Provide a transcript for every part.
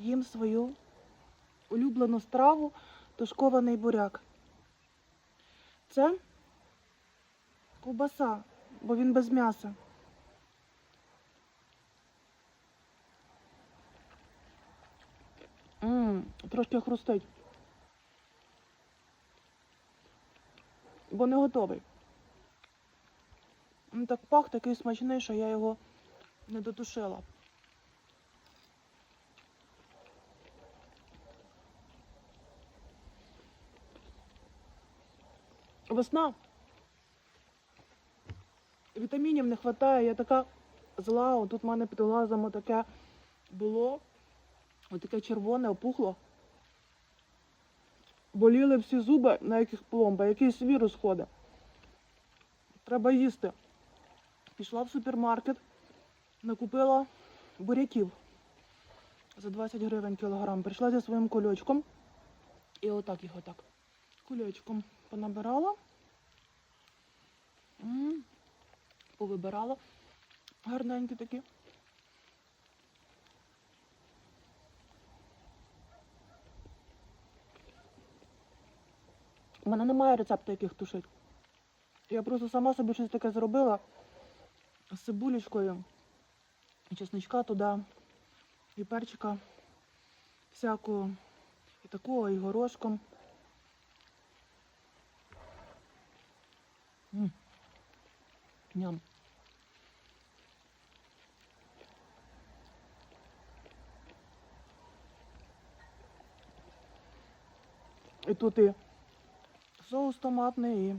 їм свою улюблену страву тушкований буряк. Це ковбаса, бо він без м'яса. Мм, трошки хрустить. Бо не готовий. Він так пах такий смачний, що я його не дотушила. Весна. Вітамінів не вистачає, я така зла, тут в мене під глазом таке було, отаке червоне, опухло. Боліли всі зуби, на яких пломба, якийсь вірус ходить. Треба їсти. Пішла в супермаркет, накупила буряків за 20 гривень кілограм. Прийшла зі своїм кульочком і отак їх отак. Кульочком понабирала. Повибирала. Гарненькі такі. У мене немає рецепту, яких тушить. Я просто сама собі щось таке зробила з цибулечкою, чесничка туди, і перчика всякого, і такого, і горошком. М. Ням. І тут і соус томатний, і,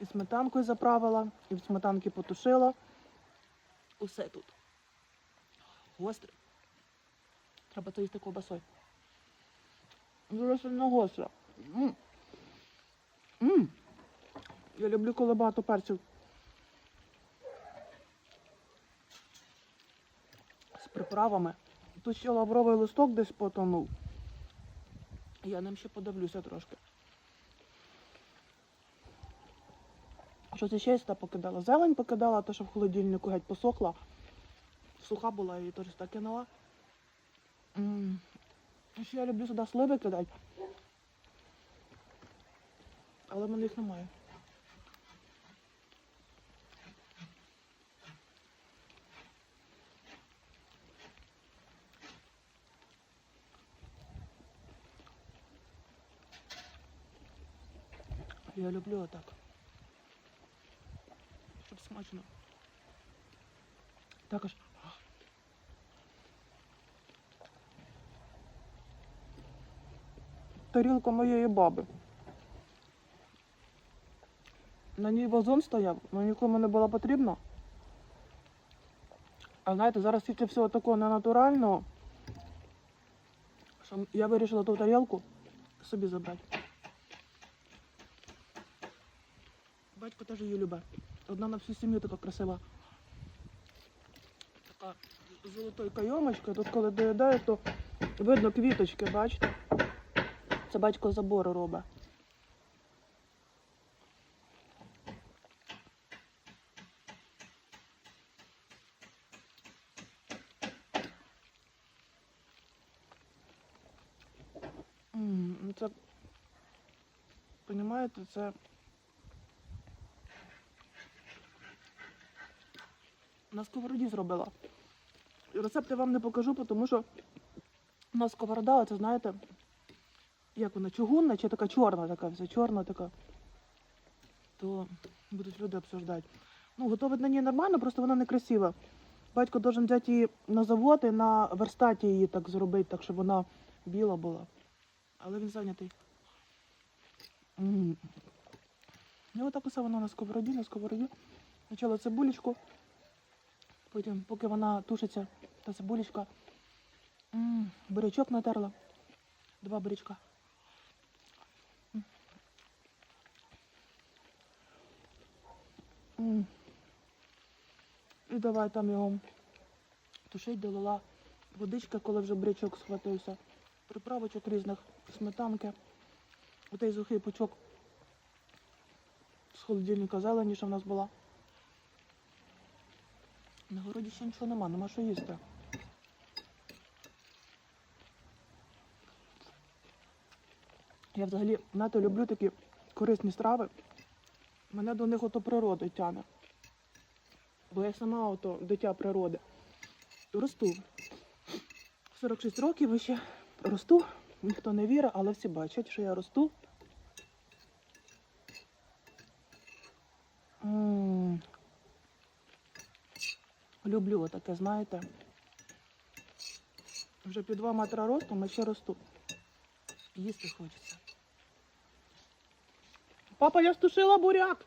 і сметанкою заправила, і в сметанки потушила. Усе тут. Гостре. Треба це їсти ковбасою. Дуже сильно гостре. М. М. Я люблю, коли багато перців. З приправами. Тут ще лавровий листок десь потонув. Я ним ще подивлюся трошки. Щось ще я сюди покидала. Зелень покидала, те, що в холодильнику геть посохла. Суха була, її теж так кинула. Ще я люблю сюди сливи кидати. Але в мене їх немає. Я люблю отак. Щоб смачно. Також. Тарілка моєї баби. На ній вазон стояв, але нікому не було потрібно. А знаєте, зараз тільки всього такого ненатурального, що я вирішила ту тарілку собі забрати. Батько теж її любить. Одна на всю сім'ю така красива. Така золотою кайомочкою. Тут коли доїдає, то видно квіточки, бачите? Це батько забори робить. М, Це, понімаєте, це на сковороді зробила. Рецепт я вам не покажу, тому що у нас сковорода, це знаєте, як вона, чугунна чи така чорна така, вся чорна така. То будуть люди обсуждати. Ну, готувати на ній нормально, просто вона некрасива. Батько должен взяти її на завод і на верстаті її так зробити, так щоб вона біла була. Але він зайнятий. І отак усе вона на сковороді, на сковороді. Спочатку цибулечку, потім, поки вона тушиться, та цибулечка. Бурячок натерла. Два бурячка. І давай там його тушить, долила водичка, коли вже бурячок схватився приправочок різних, сметанки. Отей сухий пучок з холодильника зелені, що в нас була. На городі ще нічого нема, нема що їсти. Я взагалі знаєте, люблю такі корисні страви. Мене до них ото природа тяне. Бо я сама ото дитя природи. Росту. 46 років і ще росту. Ніхто не вірить, але всі бачать, що я росту. М. Люблю таке, знаєте. Вже під 2 метри ростом, а ще росту. Їсти хочеться. Папа, я стушила буряк.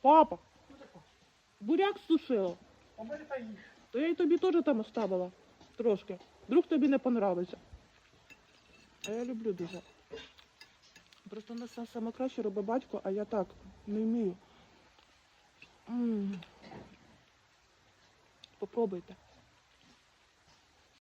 Папа. Буряк стушила. То я й тобі теж там оставила. Трошки. Вдруг тобі не понравиться. А я люблю дуже. Просто нас все саме краще робить батько, а я так не вмію. М. Попробуйте.